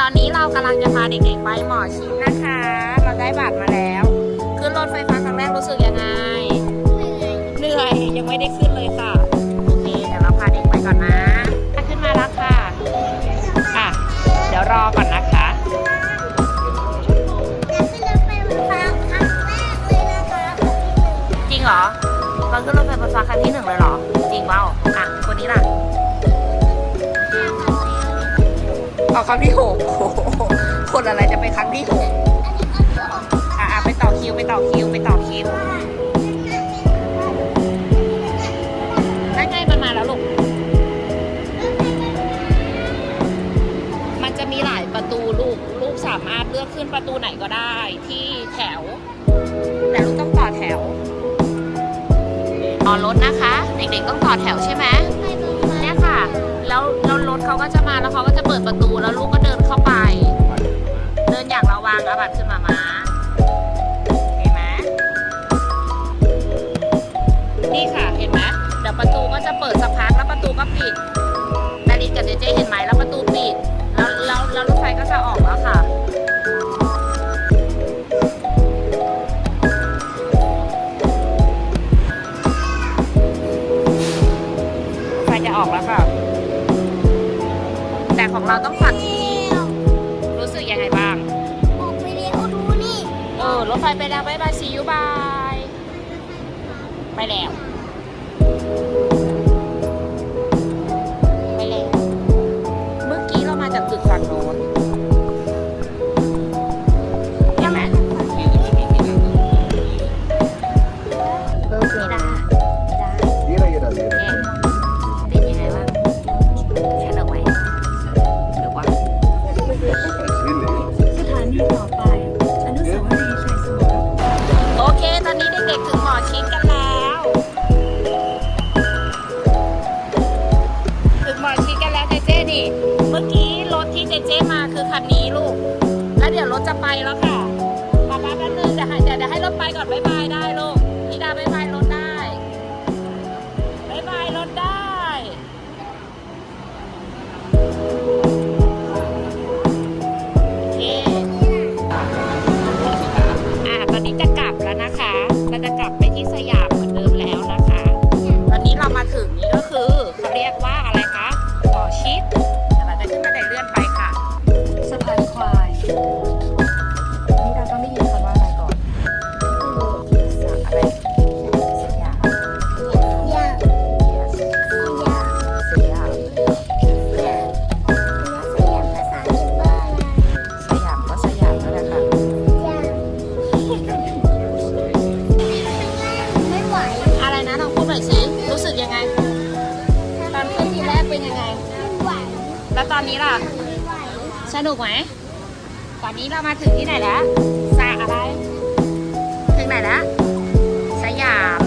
ตอนนี้เรากำลังจะพาเด็กๆไปหมอชิดนะคะ เราได้บัตรมาแล้ว ขึ้นรถไฟฟ้าครั้งแรกรู้สึกยังไง เหนื่อยยังไม่ได้ขึ้นเลยค่ะ โอเค เดี๋ยวเราพาเด็กไปก่อนนะขึ้นมาแล้วค่ะอะ เดี๋ยวรอก่อนนะคะ จริงเหรอเราขึ้นรถไฟฟ้าครั้งที่หนึ่งเลยเหรอ จริงเปล่าอะคนนี้ล่ะ อครั้งที่หกโอ้โหคนอะไรจะไปครั้งที่หกอะไปต่อคิวไปต่อคิวไปต่อคิวนั่นไงมันมาแล้วลูก มันจะมีหลายประตูลูก ลูกสามารถเลือกขึ้นประตูไหนก็ได้ที่แถว แต่ลูกต้องต่อแถวรอรถนะคะ เด็กๆต้องต่อแถวใช่ไหมเนี่ยค่ะ แล้วแล้วรถเขาก็จะมาแล้วเขาก็จะ ดประตูแล้วลูกก็เดินเข้าไป เดินอย่างระวังอาบัตขึ้นมามาเห็นไหมนี่ค่ะเห็นไหมเดี๋ยวประตูก็จะเปิดสักพักแล้วประตูก็ปิดดารินกับเจเจเห็นไหมแล้วประตูปิดแล้วแล้วแล้วรถไฟก็จะออกแล้วค่ะจะออกแล้วค่ะ ของเราต้องฝักที่นี่รู้สึกยังไงบ้างเออ รถไฟไปแล้วบายบายซียูบาย ไปแล้ว แล้วเดี๋ยวรถจะไปแล้วค่ะมาป๊าแป๊บนึงเดี๋ยวให้เดี๋ยวให้รถไปก่อนบ๊ายบายได้ลูกพี่ดาบ๊ายบาย ตอนนี้ล่ะ สนุกไหม ตอนนี้เรามาถึงที่ไหนแล้วสระอะไร ถึงไหนแล้ว สยาม